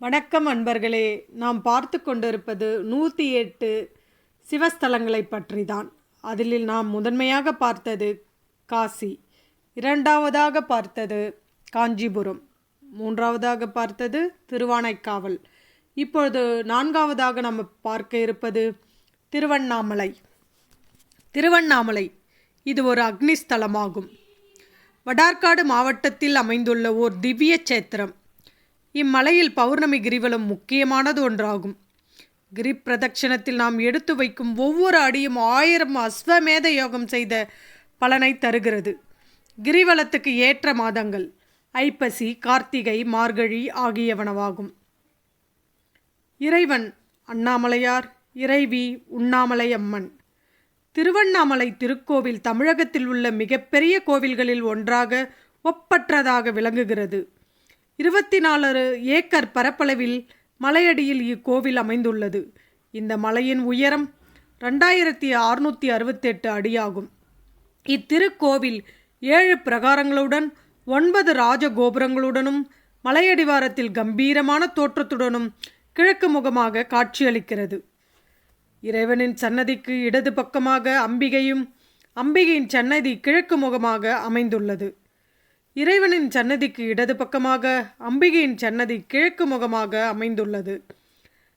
வணக்கம் அன்பர்களே. நாம் பார்த்து கொண்டிருப்பது நூற்றி எட்டு சிவஸ்தலங்களை பற்றி தான் அதில் நாம் முதன்மையாக பார்த்தது காசி இரண்டாவதாக பார்த்தது காஞ்சிபுரம் மூன்றாவதாக பார்த்தது திருவானைக்காவல். இப்பொழுது நான்காவதாக நம்ம பார்க்க இருப்பது திருவண்ணாமலை. திருவண்ணாமலை இது ஒரு அக்னிஸ்தலமாகும். வடார்காடு மாவட்டத்தில் அமைந்துள்ள ஓர் திவ்ய சேத்திரம் இம்மலையில் பௌர்ணமி கிரிவலம் முக்கியமானது ஒன்றாகும். கிரி பிரதட்சணத்தில் நாம் எடுத்து வைக்கும் ஒவ்வொரு அடியும் ஆயிரம் அஸ்வமேத யோகம் செய்த பலனை தருகிறது. கிரிவலத்துக்கு ஏற்ற மாதங்கள் ஐப்பசி கார்த்திகை மார்கழி ஆகியவனவாகும் இறைவன் அண்ணாமலையார் இறைவி உண்ணாமலை அம்மன் திருவண்ணாமலை திருக்கோவில் தமிழகத்தில் உள்ள மிகப்பெரிய கோவில்களில் ஒன்றாக ஒப்பற்றதாக விளங்குகிறது. இருபத்தி நாலு ஏக்கர் பரப்பளவில் மலையடியில் இக்கோவில் அமைந்துள்ளது. இந்த மலையின் உயரம் ரெண்டாயிரத்தி அறுநூற்றி அறுபத்தெட்டு அடியாகும். இத்திருக்கோவில் ஏழு பிரகாரங்களுடன் ஒன்பது ராஜகோபுரங்களுடனும் மலையடிவாரத்தில் கம்பீரமான தோற்றத்துடனும் கிழக்கு முகமாக காட்சியளிக்கிறது. இறைவனின் சன்னதிக்கு இடது பக்கமாக அம்பிகையும் அம்பிகையின் சன்னதி கிழக்கு முகமாக அமைந்துள்ளது. இறைவனின் சன்னதிக்கு இடது பக்கமாக அம்பிகையின் சன்னதி கிழக்கு முகமாக அமைந்துள்ளது.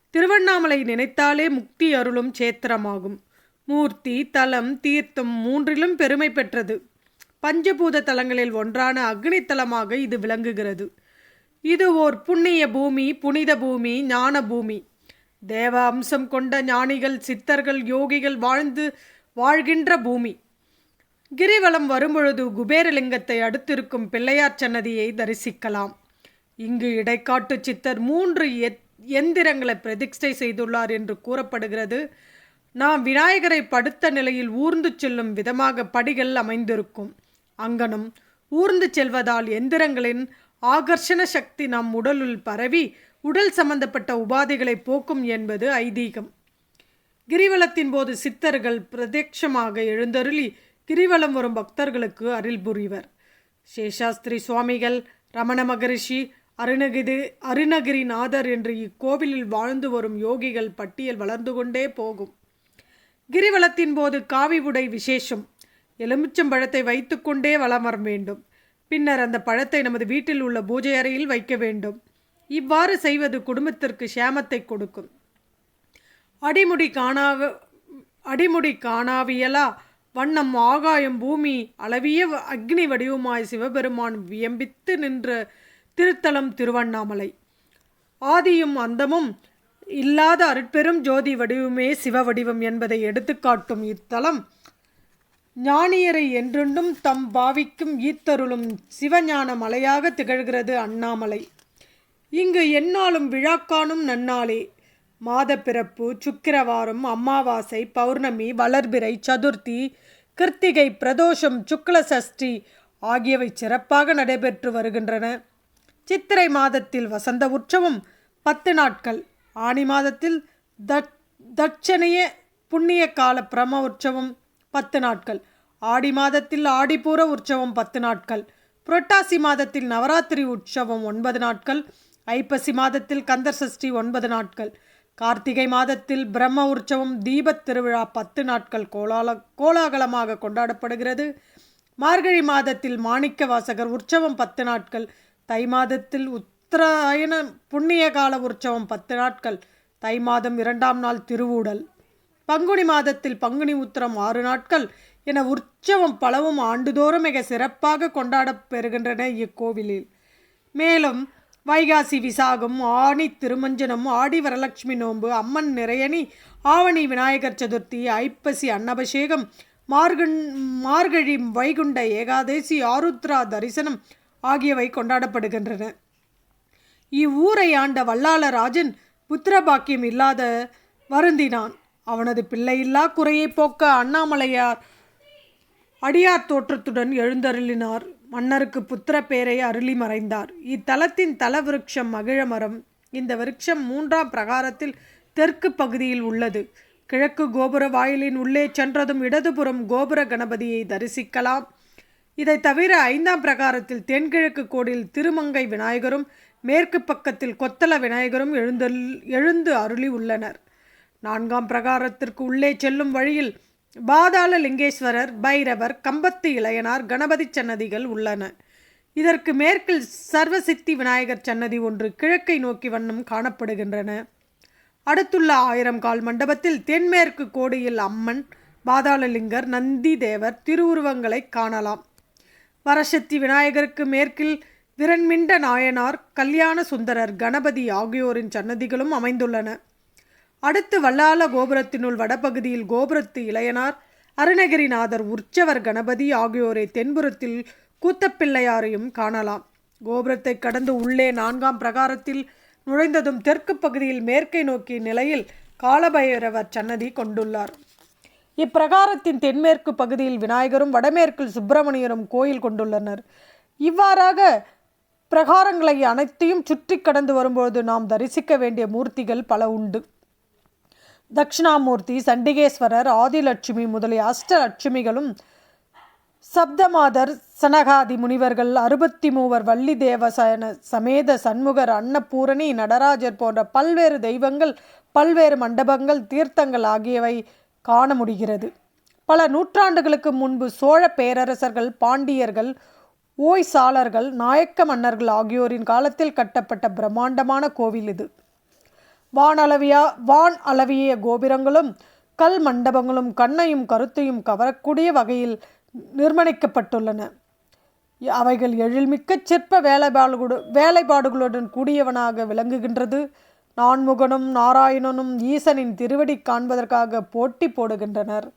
திருவண்ணாமலை நினைத்தாலே முக்தி அருளும் சேத்திரமாகும். மூர்த்தி தலம் தீர்த்தம் மூன்றிலும் பெருமை பெற்றது. பஞ்சபூத தலங்களில் ஒன்றான அக்னி தலமாக இது விளங்குகிறது. இது ஓர் புண்ணிய பூமி புனித பூமி ஞான பூமி. தேவ அம்சம் கொண்ட ஞானிகள் சித்தர்கள் யோகிகள் வாழ்ந்து வாழ்கின்ற பூமி. கிரிவலம் வரும்பொழுது குபேரலிங்கத்தை அடுத்திருக்கும் பிள்ளையார் சன்னதியை தரிசிக்கலாம். இங்கு இடைக்காட்டு சித்தர் மூன்று எத் எந்திரங்களை பிரதிஷ்டை செய்துள்ளார் என்று கூறப்படுகிறது. நாம் விநாயகரை படுத்த நிலையில் ஊர்ந்து செல்லும் விதமாக படிகள் அமைந்திருக்கும். அங்கனம் ஊர்ந்து செல்வதால் எந்திரங்களின் ஆகர்ஷண சக்தி நம் உடலுள் பரவி உடல் சம்பந்தப்பட்ட உபாதைகளை போக்கும் என்பது ஐதீகம். கிரிவலத்தின் போது சித்தர்கள் பிரத்யட்சமாக எழுந்தருளி கிரிவலம் வரும் பக்தர்களுக்கு அருள் புரிவர். சேஷாஸ்திரி சுவாமிகள் ரமண மகரிஷி அருணகிரி அருணகிரிநாதர் என்று இக்கோவிலில் வாழ்ந்து வரும் யோகிகள் பட்டியல் வளர்ந்து கொண்டே போகும். கிரிவலத்தின் போது காவி உடை விசேஷம். எலுமிச்சம் பழத்தை வைத்துக்கொண்டே வலம் வர வேண்டும். பின்னர் அந்த பழத்தை நமது வீட்டில் உள்ள பூஜை அறையில் வைக்க வேண்டும். இவ்வாறு செய்வது குடும்பத்திற்கு சேமத்தை கொடுக்கும். அடிமுடி காணாவ அடிமுடி காணாவியலா வண்ணம் ஆகாயம் பூமி அளவிய அக்னி வடிவமாய் சிவபெருமான் வியம்பித்து நின்ற திருத்தலம் திருவண்ணாமலை. ஆதியும் அந்தமும் இல்லாத அருட்பெரும் ஜோதி வடிவமே சிவ வடிவம் என்பதை எடுத்துக்காட்டும் இத்தலம். ஞானியரை என்றென்றும் தம் பாவிக்கும் ஈத்தருளும் சிவஞான மலையாக திகழ்கிறது அண்ணாமலை. இங்கு எந்நாளும் விழாக்கானும் நன்னாளே. மாதப்பிறப்பு சுக்கிரவாரம் அமாவாசை பௌர்ணமி வளர்பிறை சதுர்த்தி கிருத்திகை பிரதோஷம் சுக்ல சஷ்டி ஆகியவை சிறப்பாக நடைபெற்று வருகின்றன. சித்திரை மாதத்தில் வசந்த உற்சவம் பத்து நாட்கள். ஆனி மாதத்தில் தட் தட்சணைய புண்ணிய கால பிரம உற்சவம் பத்து நாட்கள். ஆடி மாதத்தில் ஆடிப்பூர உற்சவம் பத்து நாட்கள். புரட்டாசி மாதத்தில் நவராத்திரி உற்சவம் ஒன்பது நாட்கள். ஐப்பசி மாதத்தில் கந்தர் சஷ்டி ஒன்பது நாட்கள். கார்த்திகை மாதத்தில் பிரம்ம உற்சவம் தீபத் திருவிழா பத்து நாட்கள் கோலால கோலாகலமாக கொண்டாடப்படுகிறது. மார்கழி மாதத்தில் மாணிக்க வாசகர் உற்சவம் பத்து நாட்கள் தை மாதத்தில் உத்தராயண புண்ணிய கால உற்சவம் பத்து நாட்கள் தை மாதம் இரண்டாம் நாள் திருவூடல். பங்குனி மாதத்தில் பங்குனி உத்திரம் ஆறு நாட்கள் என உற்சவம் பலவும் ஆண்டுதோறும் மிக சிறப்பாக கொண்டாடப் பெறுகின்றன இக்கோவிலில். மேலும் வைகாசி விசாகம் ஆணி திருமஞ்சனம் ஆடி வரலட்சுமி நோன்பு அம்மன் நிறையணி ஆவணி விநாயகர் சதுர்த்தி ஐப்பசி அன்னபிஷேகம் மார்கன் மார்கழி வைகுண்ட ஏகாதேசி ஆருத்ரா தரிசனம் ஆகியவை கொண்டாடப்படுகின்றன. இவ்வூரை ஆண்ட வல்லாளராஜன் புத்திரபாக்கியம் இல்லாத வருந்தினான். அவனது பிள்ளையில்லா குறையை போக்க அண்ணாமலையார் அடியார் தோற்றத்துடன் எழுந்தருளினார். மன்னருக்கு புத்திர பேரை அருளி மறைந்தார். இத்தலத்தின் தல விருட்சம் மகிழ மரம் இந்த விருட்சம் மூன்றாம் பிரகாரத்தில் தெற்கு பகுதியில் உள்ளது. கிழக்கு கோபுர வாயிலின் உள்ளே சென்றதும் இடதுபுறம் கோபுர கணபதியை தரிசிக்கலாம். இதை தவிர ஐந்தாம் பிரகாரத்தில் தென்கிழக்கு கோடில் திருமங்கை விநாயகரும் மேற்கு பக்கத்தில் கொத்தள விநாயகரும் எழுந்தல் எழுந்து அருளி உள்ளனர். நான்காம் பிரகாரத்திற்கு உள்ளே செல்லும் வழியில் பாதாள லிங்கேஸ்வரர் பைரவர் கம்பத்து இளையனார் கணபதி சன்னதிகள் உள்ளன. இதற்கு மேற்கில் சர்வசித்தி விநாயகர் சன்னதி ஒன்று கிழக்கை நோக்கி வண்ணம் காணப்படுகின்றன. அடுத்துள்ள ஆயிரம் கால் மண்டபத்தில் தென்மேற்கு கோடியில் அம்மன் பாதாளலிங்கர் நந்தி தேவர் திருவுருவங்களை காணலாம். வரசக்தி விநாயகருக்கு மேற்கில் விரண்மிண்ட நாயனார் கல்யாண சுந்தரர் கணபதி ஆகியோரின் சன்னதிகளும் அமைந்துள்ளன. அடுத்து வல்லால கோபுரத்தினுள் வடபகுதியில் கோபுரத்து இளையனார் அருணகிரிநாதர் உற்சவர் கணபதி ஆகியோரை தென்புறத்தில் கூத்தப்பிள்ளையாரையும் காணலாம். கோபுரத்தை கடந்து உள்ளே நான்காம் பிரகாரத்தில் நுழைந்ததும் தெற்கு பகுதியில் மேற்கை நோக்கிய நிலையில் காலபைரவர் சன்னதி கொண்டுள்ளார். இப்பிரகாரத்தின் தென்மேற்கு பகுதியில் விநாயகரும் வடமேற்கில் சுப்பிரமணியரும் கோயில் கொண்டுள்ளனர். இவ்வாறாக பிரகாரங்களை அனைத்தையும் சுற்றி கடந்து வரும்போது நாம் தரிசிக்க வேண்டிய மூர்த்திகள் பல உண்டு. தட்சிணாமூர்த்தி சண்டிகேஸ்வரர் ஆதிலட்சுமி முதலிய அஷ்டலட்சுமிகளும் சப்தமாதர் சனகாதி முனிவர்கள் அறுபத்தி மூவர் வள்ளி தேவசன சமேத சண்முகர் அன்னபூரணி நடராஜர் போன்ற பல்வேறு தெய்வங்கள் பல்வேறு மண்டபங்கள் தீர்த்தங்கள் ஆகியவை காண முடிகிறது. பல நூற்றாண்டுகளுக்கு முன்பு சோழ பேரரசர்கள் பாண்டியர்கள் ஓய்சாளர்கள் நாயக்க மன்னர்கள் ஆகியோரின் காலத்தில் கட்டப்பட்ட பிரம்மாண்டமான கோவில் இது. வானளவியா வான் அளவிய கோபுரங்களும் கல் மண்டபங்களும் கண்ணையும் கருத்தையும் கவரக்கூடிய வகையில் நிர்மணிக்கப்பட்டுள்ளன. அவைகள் எழில்மிக்க சிற்ப வேலைபாடுகளு வேலைப்பாடுகளுடன் கூடியவனாக விளங்குகின்றது. நான்முகனும் நாராயணனும் ஈசனின் திருவடி காண்பதற்காக போட்டி போடுகின்றனர்.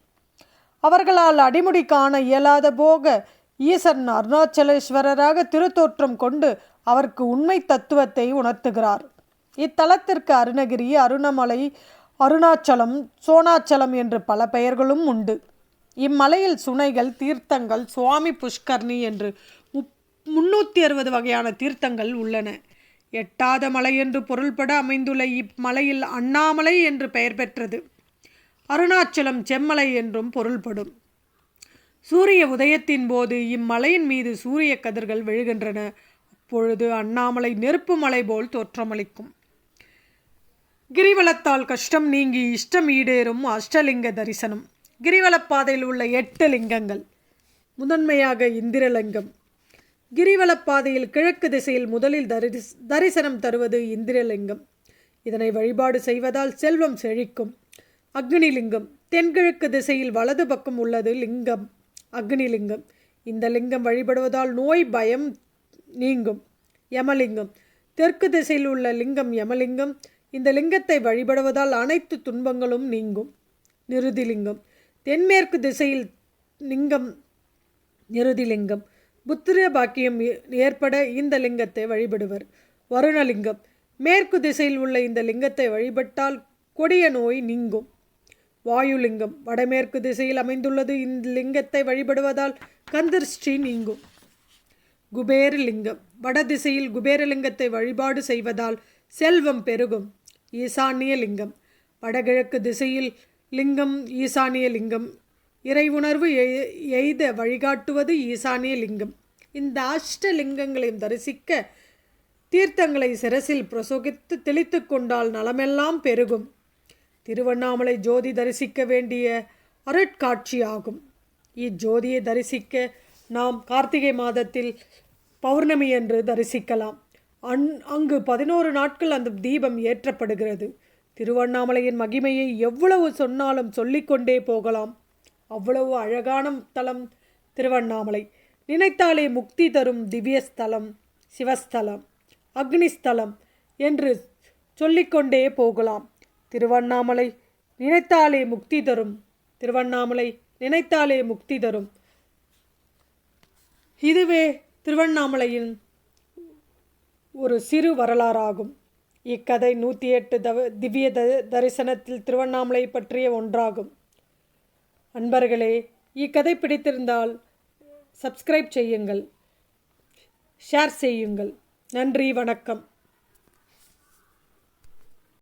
அவர்களால் அடிமுடி காண இயலாத போக ஈசன் அருணாச்சலேஸ்வரராக திருத்தோற்றம் கொண்டு அவருக்கு உண்மை தத்துவத்தை உணர்த்துகிறார். இத்தலத்திற்கு அருணகிரி அருணமலை அருணாச்சலம் சோனாச்சலம் என்று பல பெயர்களும் உண்டு. இம்மலையில் சுனைகள் தீர்த்தங்கள் சுவாமி புஷ்கர்ணி என்று முப் முன்னூற்றி அறுபது வகையான தீர்த்தங்கள் உள்ளன. எட்டாத மலை என்று பொருள்பட அமைந்துள்ள இம்மலையில் அண்ணாமலை என்று பெயர் பெற்றது. அருணாச்சலம் செம்மலை என்றும் பொருள்படும். சூரிய உதயத்தின் போது இம்மலையின் மீது சூரிய கதிர்கள் விழுகின்றன. அப்பொழுது அண்ணாமலை நெருப்பு மலை போல் தோற்றமளிக்கும். கிரிவலத்தால் கஷ்டம் நீங்கி இஷ்டம் ஈடேறும் அஷ்டலிங்க தரிசனம். கிரிவலப்பாதையில் உள்ள எட்டு லிங்கங்கள். முதன்மையாக இந்திரலிங்கம். கிரிவலப்பாதையில் கிழக்கு திசையில் முதலில் தரிஸ் தரிசனம் தருவது இந்திரலிங்கம். இதனை வழிபாடு செய்வதால் செல்வம் செழிக்கும். அக்னிலிங்கம். தென்கிழக்கு திசையில் வலது பக்கம் உள்ளது லிங்கம். அக்னிலிங்கம். இந்த லிங்கம் வழிபடுவதால் நோய் பயம் நீங்கும். யமலிங்கம். தெற்கு திசையில் உள்ள லிங்கம் யமலிங்கம். இந்த லிங்கத்தை வழிபடுவதால் அனைத்து துன்பங்களும் நீங்கும். நிருதிலிங்கம். தென்மேற்கு திசையில் லிங்கம் நிருதிலிங்கம். புத்திர பாக்கியம் ஏற்பட இந்த லிங்கத்தை வழிபடுவர். வருணலிங்கம். மேற்கு திசையில் உள்ள இந்த லிங்கத்தை வழிபட்டால் கொடிய நோய் நீங்கும். வாயுலிங்கம். வடமேற்கு திசையில் அமைந்துள்ளது இந்த லிங்கத்தை வழிபடுவதால் கந்தர்ஷ்டி நீங்கும். குபேரலிங்கம். வடதிசையில் குபேரலிங்கத்தை வழிபாடு செய்வதால் செல்வம் பெருகும். ஈசானிய லிங்கம் வடகிழக்கு திசையில் லிங்கம் ஈசானிய லிங்கம் இறை உணர்வு எய்த வழிகாட்டுவது ஈசானிய லிங்கம் இந்த அஷ்டலிங்கங்களையும் தரிசிக்க தீர்த்தங்களை சிரசில் பிரசோகித்து தெளித்து கொண்டால் நலமெல்லாம் பெருகும். திருவண்ணாமலை ஜோதி தரிசிக்க வேண்டிய அருட்காட்சியாகும். இஜோதியை தரிசிக்க நாம் கார்த்திகை மாதத்தில் பௌர்ணமி என்று தரிசிக்கலாம். அந் அங்கு பதினோரு நாட்கள் அந்த தீபம் ஏற்றப்படுகிறது. திருவண்ணாமலையின் மகிமையை எவ்வளவு சொன்னாலும் சொல்லிக்கொண்டே போகலாம். அவ்வளவு அழகான தலம் திருவண்ணாமலை. நினைத்தாலே முக்தி தரும் திவ்யஸ்தலம் சிவஸ்தலம் அக்னிஸ்தலம் என்று சொல்லிக்கொண்டே போகலாம். திருவண்ணாமலை நினைத்தாலே முக்தி தரும். திருவண்ணாமலை நினைத்தாலே முக்தி தரும். இதுவே திருவண்ணாமலையின் ஒரு சிறு வரலாறாகும். இக்கதை நூற்றி எட்டு தவ திவ்ய த தரிசனத்தில் திருவண்ணாமலை பற்றிய ஒன்றாகும். அன்பர்களே இக்கதை பிடித்திருந்தால் சப்ஸ்கிரைப் செய்யுங்கள். ஷேர் செய்யுங்கள். நன்றி வணக்கம்.